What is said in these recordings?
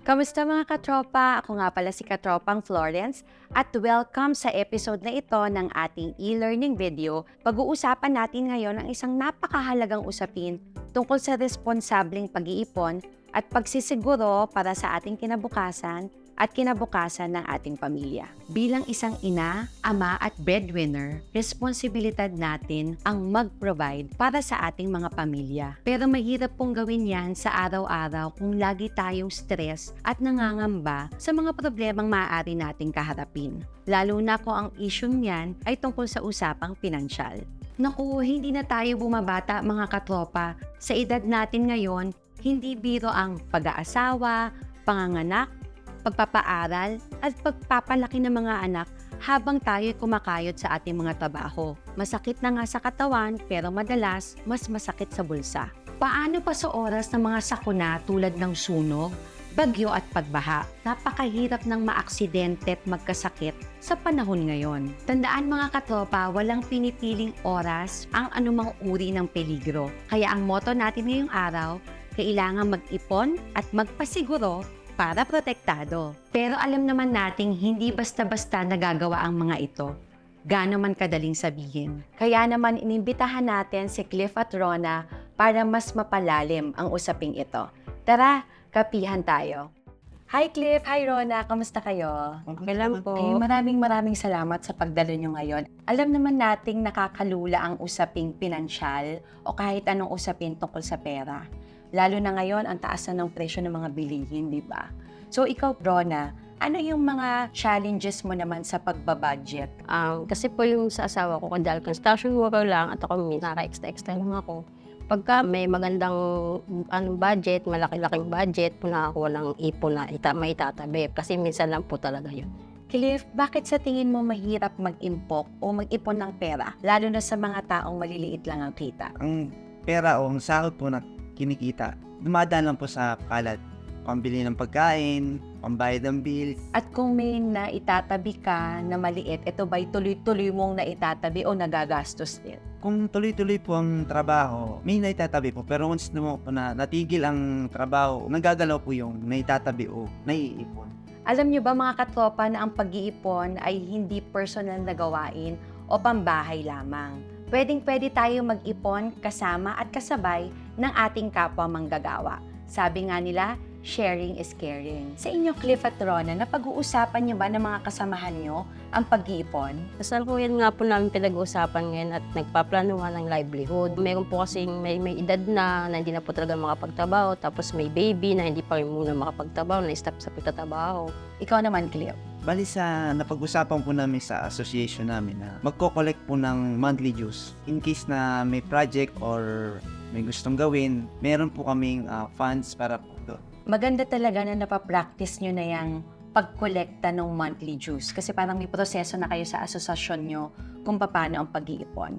Kamusta mga katropa? Ako nga pala si Katropang Florence at welcome sa episode na ito ng ating e-learning video. Pag-uusapan natin ngayon ang isang napakahalagang usapin tungkol sa responsableng pag-iipon at pagsisiguro para sa ating kinabukasan at kinabukasan ng ating pamilya. Bilang isang ina, ama at breadwinner, responsibilidad natin ang mag-provide para sa ating mga pamilya. Pero mahirap pong gawin yan sa araw-araw kung lagi tayong stress at nangangamba sa mga problemang maaari nating kaharapin. Lalo na kung ang issue niyan ay tungkol sa usapang pinansyal. Naku, hindi na tayo bumabata mga katropa. Sa edad natin ngayon, hindi biro ang pag-aasawa, panganganak, pagpapaaral at pagpapalaki ng mga anak habang tayo kumakayod sa ating mga trabaho. Masakit na nga sa katawan pero madalas mas masakit sa bulsa. Paano pa sa oras ng mga sakuna tulad ng sunog, bagyo at pagbaha? Napakahirap ng maaksidente at magkasakit sa panahon ngayon. Tandaan mga katropa, walang pinipiling oras ang anumang uri ng peligro. Kaya ang motto natin ngayong araw, kailangan mag-ipon at magpasiguro para protektado. Pero alam naman nating hindi basta-basta nagagawa ang mga ito. Gaano man kadaling sabihin. Kaya naman inimbitahan natin si Cliff at Rona para mas mapalalim ang usaping ito. Tara, kapihan tayo. Hi Cliff, hi Rona, kamusta kayo? Okay lang po. Ay, maraming maraming salamat sa pagdalo nyo ngayon. Alam naman nating nakakalula ang usaping pinansyal o kahit anong usapin tungkol sa pera. Lalo na ngayon, ang taas na ng presyo ng mga bilihin, di ba? So, ikaw, Rona, ano yung mga challenges mo naman sa pagbabudget? Um, kasi po yung sa asawa ko, dahil construction worker lang at ako naka-extra-extra lang ako. Pagka may magandang anong budget, malaki-laking budget, po nakakuha ng ipon na ita, may itatabi. Kasi minsan lang po talaga yun. Cliff, bakit sa tingin mo mahirap mag-impok o mag-ipon ng pera, lalo na sa mga taong maliliit lang ang kita? ang pera o ang sahod po na kinikita, dumadaan lang po sa kalat. Pambili ng pagkain, pambayad ng bills. At kung may naitatabi ka na maliit, ito ba'y tuloy-tuloy mong naitatabi o nagagastos din? Kung tuloy-tuloy po ang trabaho, may naitatabi po. Pero once na, mo po na natigil ang trabaho, nagagalaw po yung naitatabi o naiipon. Alam nyo ba mga katropa na ang pag-iipon ay hindi personal na gawain o pambahay lamang? Pwedeng pwede tayo mag-ipon kasama at kasabay ng ating kapwa manggagawa. Sabi nga nila, sharing is caring. Sa inyo, Cliff at Rona, napag-uusapan nyo ba ng mga kasamahan nyo ang pag-iipon? Kasal ko yan nga po namin pinag-uusapan ngayon at nagpaplanuhan ng livelihood. Meron po kasing may, may edad na na hindi na po talaga makapagtrabaho. Tapos may baby na hindi pa rin muna makapagtrabaho, na-stop sa pagtatrabaho. Ikaw naman, Cliff. Bali sa napag-usapan po namin sa association namin na magko-collect po ng monthly dues. In case na may project or may gustong gawin, meron po kaming ah, funds para po doon. Maganda talaga na napapractice nyo na yung pagkolekta ng monthly dues kasi parang may proseso na kayo sa asosasyon nyo kung paano ang pag-iipon.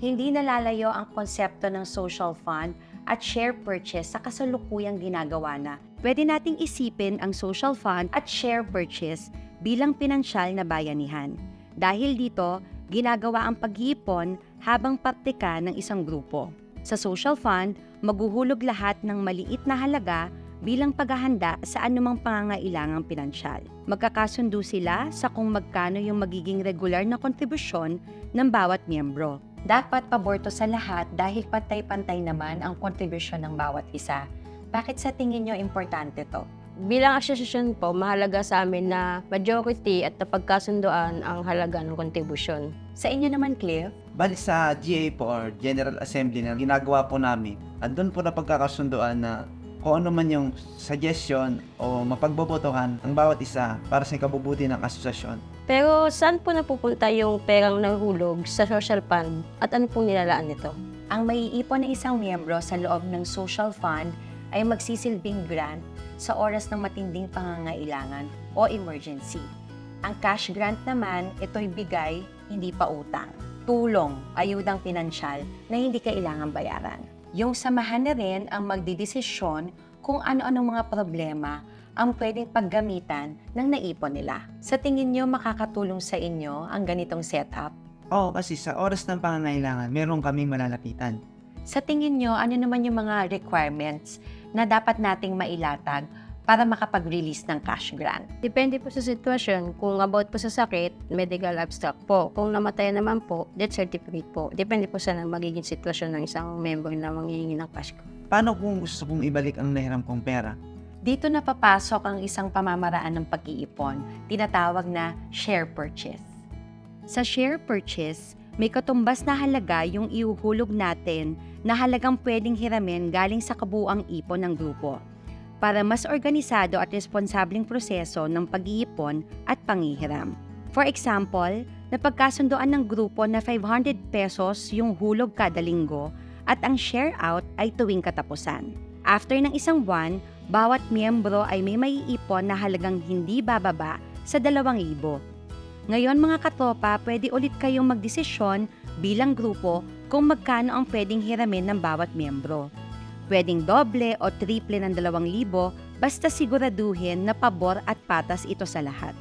Hindi nalalayo ang konsepto ng social fund at share purchase sa kasalukuyang ginagawa na. Pwede nating isipin ang social fund at share purchase bilang pinansyal na bayanihan. Dahil dito, ginagawa ang pag-iipon habang parte ng isang grupo. Sa social fund, maguhulog lahat ng maliit na halaga bilang paghahanda sa anumang pangangailangang pinansyal. Magkakasundo sila sa kung magkano yung magiging regular na kontribusyon ng bawat miyembro. Dapat paborto sa lahat dahil pantay-pantay naman ang kontribusyon ng bawat isa. Bakit sa tingin nyo importante to? Bilang asosasyon po, mahalaga sa amin na majority at napagkasundoan ang halaga ng kontribusyon. Sa inyo naman, Cliff, Bali sa GA po or General Assembly na ginagawa po namin, andun po na pagkakasunduan na kung ano man yung suggestion o mapagbobotohan ng bawat isa para sa ikabubuti ng asosasyon. Pero saan po napupunta yung perang nahulog sa social fund at ano pong nilalaan nito? ang maiipon ng isang miyembro sa loob ng social fund ay magsisilbing grant sa oras ng matinding pangangailangan o emergency. Ang cash grant naman, ito'y bigay, hindi pa utang. Tulong, ayudang pinansyal na hindi kailangan bayaran. Yung samahan na rin ang magdidesisyon kung ano-anong mga problema ang pwedeng paggamitan ng naipon nila. Sa tingin nyo makakatulong sa inyo ang ganitong setup? Oo, kasi sa oras ng pangangailangan, meron kaming malalapitan. Sa tingin nyo, ano naman yung mga requirements na dapat nating mailatag para makapag-release ng cash grant. Depende po sa sitwasyon. Kung about po sa sakit, medical abstract po. Kung namatay naman po, death certificate po. Depende po sa magiging sitwasyon ng isang member na manghihingi ng cash ko. Paano kung gusto kong ibalik ang nahiram kong pera? Dito na papasok ang isang pamamaraan ng pag-iipon, tinatawag na share purchase. Sa share purchase, may katumbas na halaga yung iuhulog natin na halagang pwedeng hiramin galing sa kabuang ipon ng grupo para mas organisado at responsableng proseso ng pag-iipon at pangihiram. For example, napagkasundoan ng grupo na 500 pesos yung hulog kada linggo at ang share out ay tuwing katapusan. After ng isang buwan, bawat miyembro ay may maiipon na halagang hindi bababa sa 2,000. Ngayon mga katropa, pwede ulit kayong magdesisyon bilang grupo kung magkano ang pwedeng hiramin ng bawat miyembro. Pwedeng doble o triple ng 2,000 basta siguraduhin na pabor at patas ito sa lahat.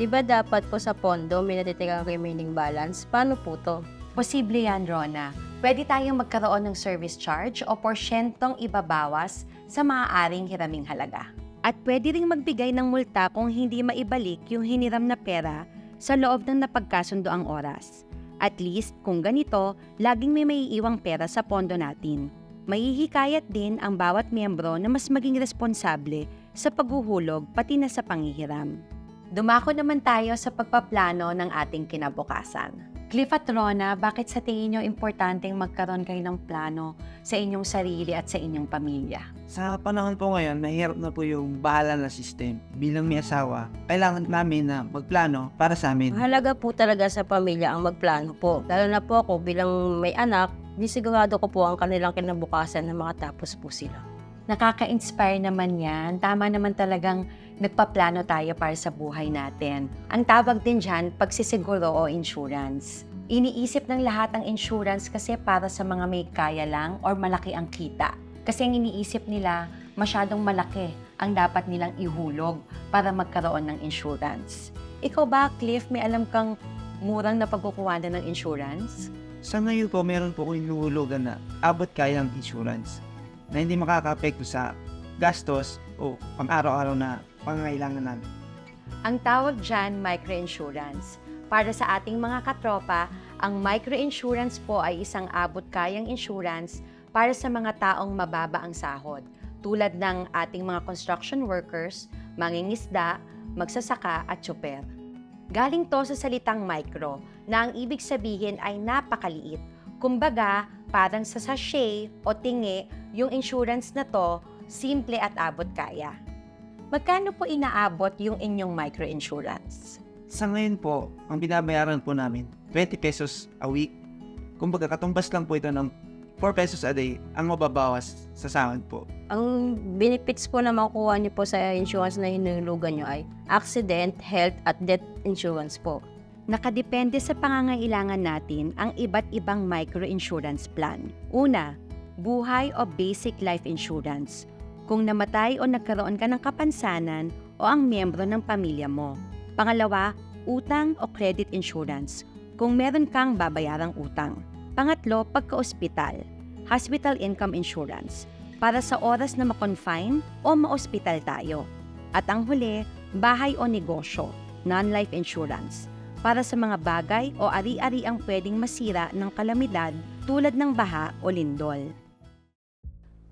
Di ba dapat po sa pondo may natitirang remaining balance? Paano po to? Posible yan, Rona. Pwede tayong magkaroon ng service charge o porsyentong ibabawas sa maaaring hiraming halaga. At pwede ring magbigay ng multa kung hindi maibalik yung hiniram na pera sa loob ng napagkasundoang oras. At least, kung ganito, laging may maiiwang pera sa pondo natin. Mahihikayat din ang bawat miyembro na mas maging responsable sa paghuhulog pati na sa pangihiram. Dumako naman tayo sa pagpaplano ng ating kinabukasan. Cliff at Rona, bakit sa tingin nyo importanteng magkaroon kayo ng plano sa inyong sarili at sa inyong pamilya? Sa panahon po ngayon, mahirap na po yung bahala na system. Bilang may asawa, kailangan namin na magplano para sa amin. Mahalaga po talaga sa pamilya ang magplano po. Lalo na po ako bilang may anak, di sigurado ko po ang kanilang kinabukasan na makatapos po sila. Nakaka-inspire naman yan. Tama naman talagang nagpaplano tayo para sa buhay natin. Ang tawag din dyan, pagsisiguro o insurance. Iniisip ng lahat ang insurance kasi para sa mga may kaya lang or malaki ang kita. Kasi ang iniisip nila, masyadong malaki ang dapat nilang ihulog para magkaroon ng insurance. Ikaw ba, Cliff, may alam kang murang na pagkukuhanan ng insurance? Sa ngayon po, meron po kong inuhulugan na abot kaya ng insurance na hindi makaka-apekto sa gastos o pang-araw-araw na pangangailangan namin. Ang tawag dyan, microinsurance. Para sa ating mga katropa, ang microinsurance po ay isang abot kayang insurance para sa mga taong mababa ang sahod, tulad ng ating mga construction workers, mangingisda, magsasaka at tsuper. Galing to sa salitang micro na ang ibig sabihin ay napakaliit. Kumbaga, parang sa sachet o tingi, yung insurance na to, simple at abot kaya. Magkano po inaabot yung inyong microinsurance? Sa ngayon po, ang binabayaran po namin, 20 pesos a week. Kumbaga, katumbas lang po ito ng 4 pesos a day ang mababawas sa sahod po. Ang benefits po na makukuha niyo po sa insurance na hinulugan niyo ay accident, health, at death insurance po. Nakadepende sa pangangailangan natin ang iba't ibang microinsurance plan. Una, buhay o basic life insurance. Kung namatay o nagkaroon ka ng kapansanan o ang miyembro ng pamilya mo. Pangalawa, utang o credit insurance. Kung meron kang babayarang utang. Pangatlo, pagka-ospital. Hospital income insurance. Para sa oras na makonfine o maospital tayo. At ang huli, bahay o negosyo. Non-life insurance para sa mga bagay o ari-ari ang pwedeng masira ng kalamidad tulad ng baha o lindol.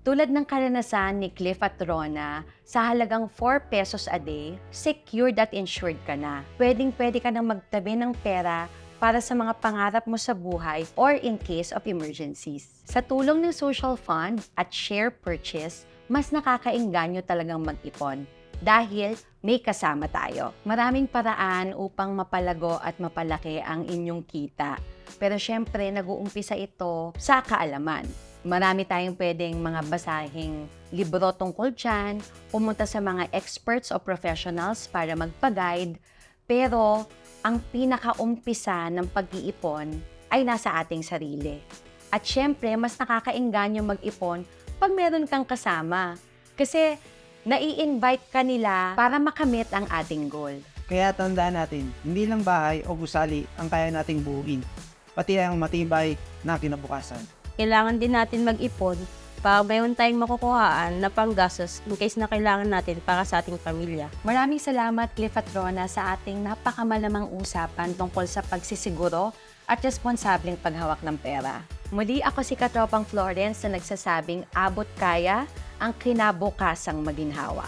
Tulad ng karanasan ni Cliff at Rona, sa halagang 4 pesos a day, secured at insured ka na. Pwedeng pwede ka nang magtabi ng pera para sa mga pangarap mo sa buhay or in case of emergencies. Sa tulong ng social fund at share purchase, mas nakakainganyo talagang mag-ipon dahil may kasama tayo. Maraming paraan upang mapalago at mapalaki ang inyong kita. Pero syempre, nag-uumpisa ito sa kaalaman. Marami tayong pwedeng mga basahing libro tungkol dyan, pumunta sa mga experts o professionals para magpa-guide. Pero ang pinakaumpisa ng pag-iipon ay nasa ating sarili. At syempre, mas nakakainganyo mag-ipon pag meron kang kasama. Kasi nai-invite ka nila para makamit ang ating goal. Kaya tandaan natin, hindi lang bahay o gusali ang kaya nating buuin, pati ang matibay na kinabukasan. Kailangan din natin mag-ipon para mayroon tayong makukuhaan na panggastos in case na kailangan natin para sa ating pamilya. Maraming salamat, Cliff at Rona, sa ating napakamalamang usapan tungkol sa pagsisiguro at responsableng paghawak ng pera. Muli ako si Katropang Florence na nagsasabing abot kaya ang kinabukasang maginhawa.